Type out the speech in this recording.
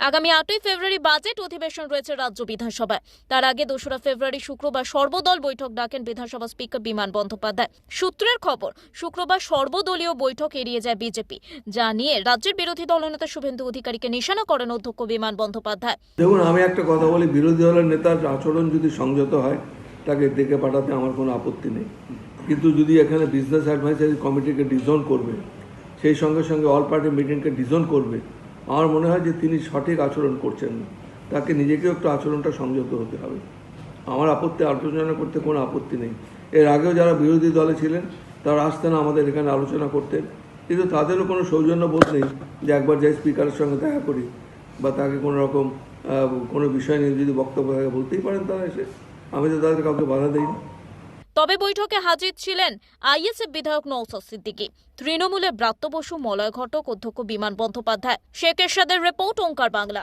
আগামী আটই ফেব্রুয়ারি বাজেট অধিবেশন রয়েছে রাজ্য বিধানসভায়। তার আগে দোসরা ফেব্রুয়ারি শুক্রবার সর্বদল বৈঠক ডাকেন বিধানসভা স্পিকার বিমান বন্দ্যোপাধ্যায়। সূত্রের খবর, শুক্রবার সর্বদলীয় বৈঠক এড়িয়ে যায় বিজেপি, যা নিয়ে রাজ্যের বিরোধী দলনেতা শুভেন্দু অধিকারীকে নিশানা করেন অধ্যক্ষ বিমান বন্দ্যোপাধ্যায়। দেখুন, আমি একটা কথা বলি, বিরোধী দলের নেতার আচরণ যদি সংযত হয়, তাকে ডেকে পাঠাতে আমার কোনো আপত্তি নেই। কিন্তু যদি এখানে বিজনেস অ্যাডভাইসারি কমিটিকে ডিজন করবে, সেই সঙ্গে সঙ্গে অল পার্টি মিটিংকে ডিজন করবে আমার মনে হয় যে তিনি সঠিক আচরণ করছেন না। তাকে নিজেকেও একটু আচরণটা সংযত হতে হবে। আমার আপত্তি আলোচনা করতে কোনো আপত্তি নেই। এর আগেও যারা বিরোধী দলে ছিলেন, তারা আসতেন আমাদের এখানে আলোচনা করতেন। কিন্তু তাদেরও কোনো সৌজন্য বোধ নেই যে একবার যাই স্পিকারের সঙ্গে দেখা করি বা তাকে কোনো রকম কোনো বিষয় নিয়ে যদি বক্তব্য থাকে বলতেই পারেন তারা এসে। আমি তো তাদের কাউকে বাধা দিইনি। তবে বৈঠকে হাজির ছিলেন আইএসএফ বিধায়ক নৌসদ সিদ্দিকী। তৃণমূলের ব্রাত্য বসু, মলয় ঘটক, অধ্যক্ষ বিমান বন্দ্যোপাধ্যায়। শেখ এরশাদের রিপোর্ট, ওঙ্কার বাংলা।